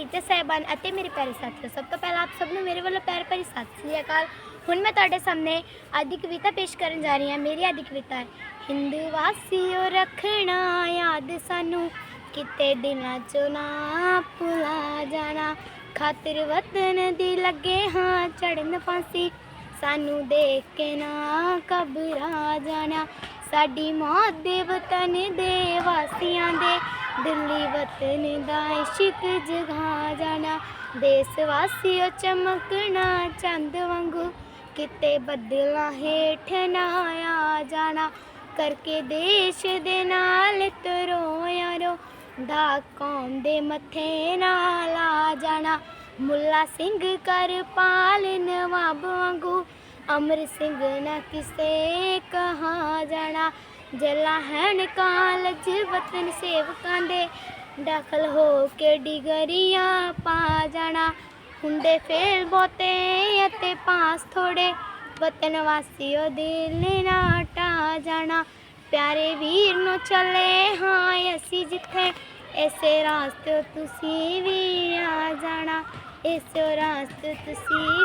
Teacher ਸਾਹਿਬਾਨ ਅਤੇ ਮੇਰੇ ਪਿਆਰੇ ਸਾਥੀਓ, ਸਭ ਤੋਂ ਪਹਿਲਾਂ ਆਪ ਸਭ ਨੂੰ ਮੇਰੇ ਵੱਲੋਂ ਪਿਆਰ ਭਰੀ ਸਤਿ ਸ੍ਰੀ ਅਕਾਲ। ਹੁਣ ਮੈਂ ਤੁਹਾਡੇ ਸਾਹਮਣੇ ਅੱਜ ਕਵਿਤਾ ਪੇਸ਼ ਕਰਨ ਜਾ ਰਹੀ ਹਾਂ। ਮੇਰੀ ਅੱਜ ਕਵਿਤਾ ਹੈ, ਹਿੰਦ ਵਾਸੀਓ, ਰੱਖਣਾ ਯਾਦ ਸਾਨੂੰ। ਕਿਤੇ ਦਿਨਾਂ ਚੋਂ ਨਾ ਭੁਲਾ ਜਾਣਾ। ਖਾਤਰ ਵਤਨ ਦੀ ਲੱਗੇ ਹਾਂ ਚੜਨ ਫਾਂਸੀ। ਸਾਨੂੰ ਦੇਖ ਕੇ ਨਾ ਘਬਰਾ ਜਾਣਾ। ਸਾਡੀ ਮੌਤ ਦੇ ਵਤਨ ਦੇ ਵਾਸੀਆਂ ਦੇ ਦਿੱਲੀ ਵਤਨ ਦਾ ਇਸ਼ਕ ਜਗਾ ਜਾਣਾ, ਦੇਸ ਵਾਸੀਓ ਚਮਕਣਾ ਚੰਦ ਵਾਂਗੂ, ਕਿਤੇ ਬੱਦਲਾਂ ਹੇਠ ਨਾ ਆ ਜਾਣਾ, ਕਰਕੇ ਦੇਸ਼ ਦੇ ਨਾਲ ਤਰੋ ਯਾਰੋ ਦਾ ਕੌਮ ਦੇ ਮੱਥੇ ਨਾਲ ਆ ਜਾਣਾ, ਮੁੱਲਾ ਸਿੰਘ ਕਰ ਪਾਲ ਵਾਂਗੂ, ਅਮਰ ਸਿੰਘ ਨਾ ਕਿਸੇ ਕਹਾ ਜਾਣਾ ਜਲਾ ਹੈਨ ਕਾਲਜ, ਵਤਨ ਸੇਵਕਾਂ ਦੇ ਦਾਖਲ ਹੋ ਕੇ ਡਿਗਰੀਆਂ ਪਾ ਜਾਣਾ। ਹੁੰਦੇ ਫੇਲ ਬਹੁਤੇ ਅਤੇ ਪਾਸ ਥੋੜੇ। ਵਤਨ ਵਾਸੀਓ ਦਿਲ ਨਾ ਟਾ ਜਾਣਾ। ਪਿਆਰੇ ਵੀਰ ਨੂੰ ਚੱਲੇ ਹਾਂ ਅਸੀਂ ਜਿੱਥੇ। ਇਸੇ ਰਾਸਤੇ ਤੁਸੀਂ ਵੀ ਆ ਜਾਣਾ। ਇਸੇ ਰਾਸਤੇ ਤੁਸੀਂ